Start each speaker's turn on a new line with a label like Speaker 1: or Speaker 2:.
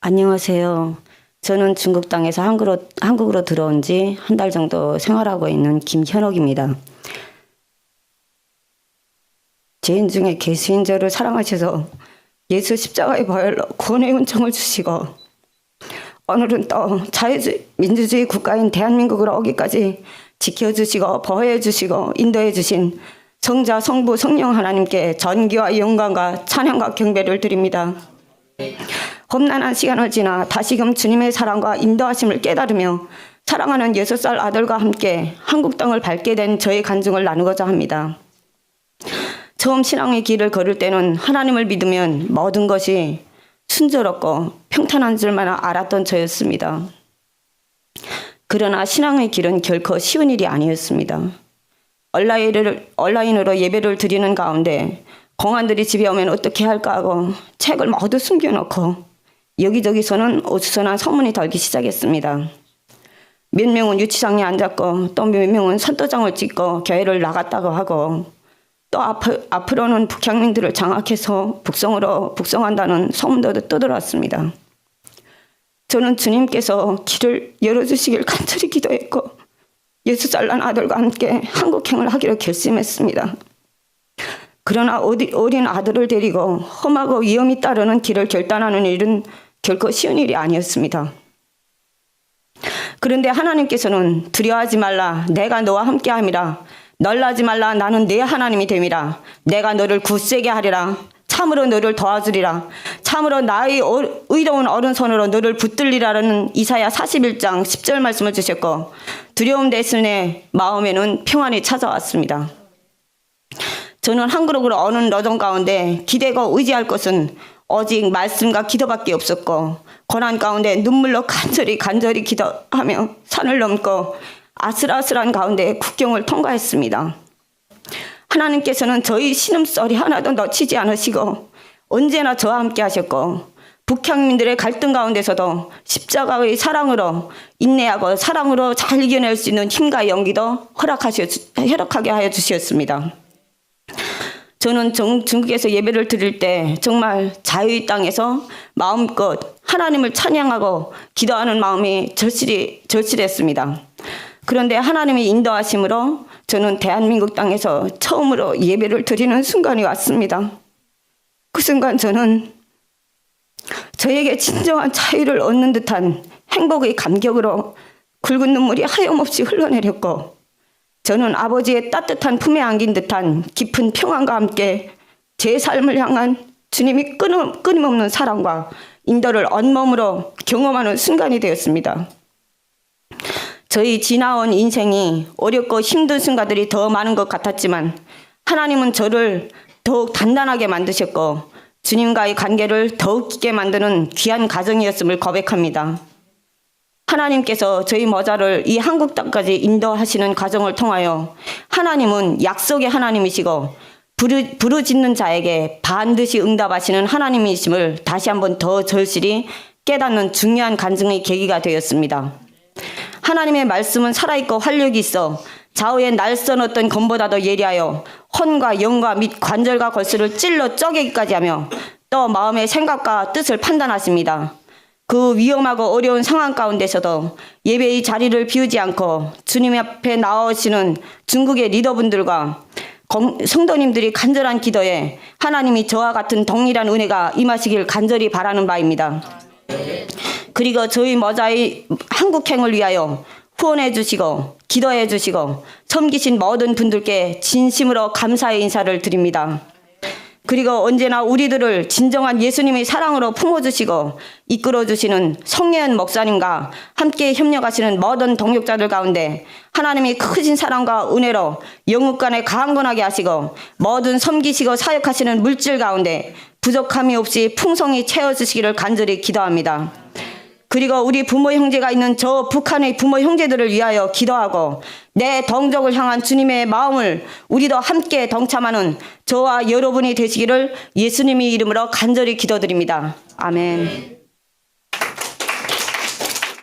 Speaker 1: 안녕하세요. 저는 중국 땅에서 한국으로, 한국으로 들어온 지 한 달 정도 생활하고 있는 김현옥입니다. 죄인 중에 개수인 저를 사랑하셔서 예수 십자가의 보혈로 구원의 은총을 주시고 오늘은 또 자유주의 민주주의 국가인 대한민국을 오기까지 지켜주시고 보호해주시고 인도해주신 성자 성부 성령 하나님께 전기와 영광과 찬양과 경배를 드립니다. 험난한 시간을 지나 다시금 주님의 사랑과 인도하심을 깨달으며 사랑하는 여섯 살 아들과 함께 한국 땅을 밟게 된 저의 간증을 나누고자 합니다. 처음 신앙의 길을 걸을 때는 하나님을 믿으면 모든 것이 순조롭고 평탄한 줄만 알았던 저였습니다. 그러나 신앙의 길은 결코 쉬운 일이 아니었습니다. 온라인을, 온라인으로 예배를 드리는 가운데 공안들이 집에 오면 어떻게 할까 하고 책을 모두 숨겨놓고 여기저기서는 어수선한 소문이 돌기 시작했습니다. 몇 명은 유치장에 앉았고 또 몇 명은 선도장을 찍고 교회를 나갔다고 하고 또 앞, 앞으로는 북향민들을 장악해서 북성으로 북성한다는 소문도 떠들어왔습니다. 저는 주님께서 길을 열어주시길 간절히 기도했고 예수 잘난 아들과 함께 한국행을 하기로 결심했습니다. 그러나 어디, 어린 아들을 데리고 험하고 위험이 따르는 길을 결단하는 일은 결코 쉬운 일이 아니었습니다. 그런데 하나님께서는 두려워하지 말라 내가 너와 함께 함이라 널라지 말라 나는 내 하나님이 됨이라 내가 너를 굳세게 하리라 참으로 너를 도와주리라 참으로 나의 어- 의로운 오른손으로 너를 붙들리라는 이사야 41장 10절 말씀을 주셨고 두려움 대신에 마음에는 평안이 찾아왔습니다. 저는 한 그룹으로 어는 여정 가운데 기대고 의지할 것은 오직 말씀과 기도밖에 없었고 고난 가운데 눈물로 간절히 간절히 기도하며 산을 넘고 아슬아슬한 가운데 국경을 통과했습니다. 하나님께서는 저희 신음소리 하나도 놓치지 않으시고 언제나 저와 함께 하셨고 북향민들의 갈등 가운데서도 십자가의 사랑으로 인내하고 사랑으로 잘 이겨낼 수 있는 힘과 용기도 허락하게 하여 주셨습니다. 저는 정- 중국에서 예배를 드릴 때 정말 자유의 땅에서 마음껏 하나님을 찬양하고 기도하는 마음이 절실히, 절실했습니다. 그런데 하나님의 인도하심으로 저는 대한민국 땅에서 처음으로 예배를 드리는 순간이 왔습니다. 그 순간 저는 저에게 진정한 자유를 얻는 듯한 행복의 감격으로 굵은 눈물이 하염없이 흘러내렸고 저는 아버지의 따뜻한 품에 안긴 듯한 깊은 평안과 함께 제 삶을 향한 주님이 끊임, 끊임없는 사랑과 인도를 온몸으로 경험하는 순간이 되었습니다. 저희 지나온 인생이 어렵고 힘든 순간들이 더 많은 것 같았지만 하나님은 저를 더욱 단단하게 만드셨고 주님과의 관계를 더욱 깊게 만드는 귀한 가정이었음을 고백합니다. 하나님께서 저희 모자를 이 한국 땅까지 인도하시는 과정을 통하여 하나님은 약속의 하나님이시고 부르, 부르짖는 자에게 반드시 응답하시는 하나님이심을 다시 한번 더 절실히 깨닫는 중요한 간증의 계기가 되었습니다. 하나님의 말씀은 살아있고 활력이 있어 좌우에 날선 어떤 검보다도 예리하여 혼과 영과 및 관절과 골수를 찔러 쪼개기까지 하며 또 마음의 생각과 뜻을 판단하십니다. 그 위험하고 어려운 상황 가운데서도 예배의 자리를 비우지 않고 주님 앞에 나오시는 중국의 리더분들과 공- 성도님들이 간절한 기도에 하나님이 저와 같은 동일한 은혜가 임하시길 간절히 바라는 바입니다. 그리고 저희 모자의 한국행을 위하여 후원해 주시고 기도해 주시고 섬기신 모든 분들께 진심으로 감사의 인사를 드립니다. 그리고 언제나 우리들을 진정한 예수님의 사랑으로 품어주시고 이끌어주시는 성예은 목사님과 함께 협력하시는 모든 동역자들 가운데 하나님이 크신 사랑과 은혜로 영육간에 강건하게 하시고 모든 섬기시고 사역하시는 물질 가운데 부족함이 없이 풍성히 채워주시기를 간절히 기도합니다. 그리고 우리 부모 형제가 있는 저 북한의 부모 형제들을 위하여 기도하고 내 동족을 향한 주님의 마음을 우리도 함께 동참하는 저와 여러분이 되시기를 예수님의 이름으로 간절히 기도드립니다. 아멘.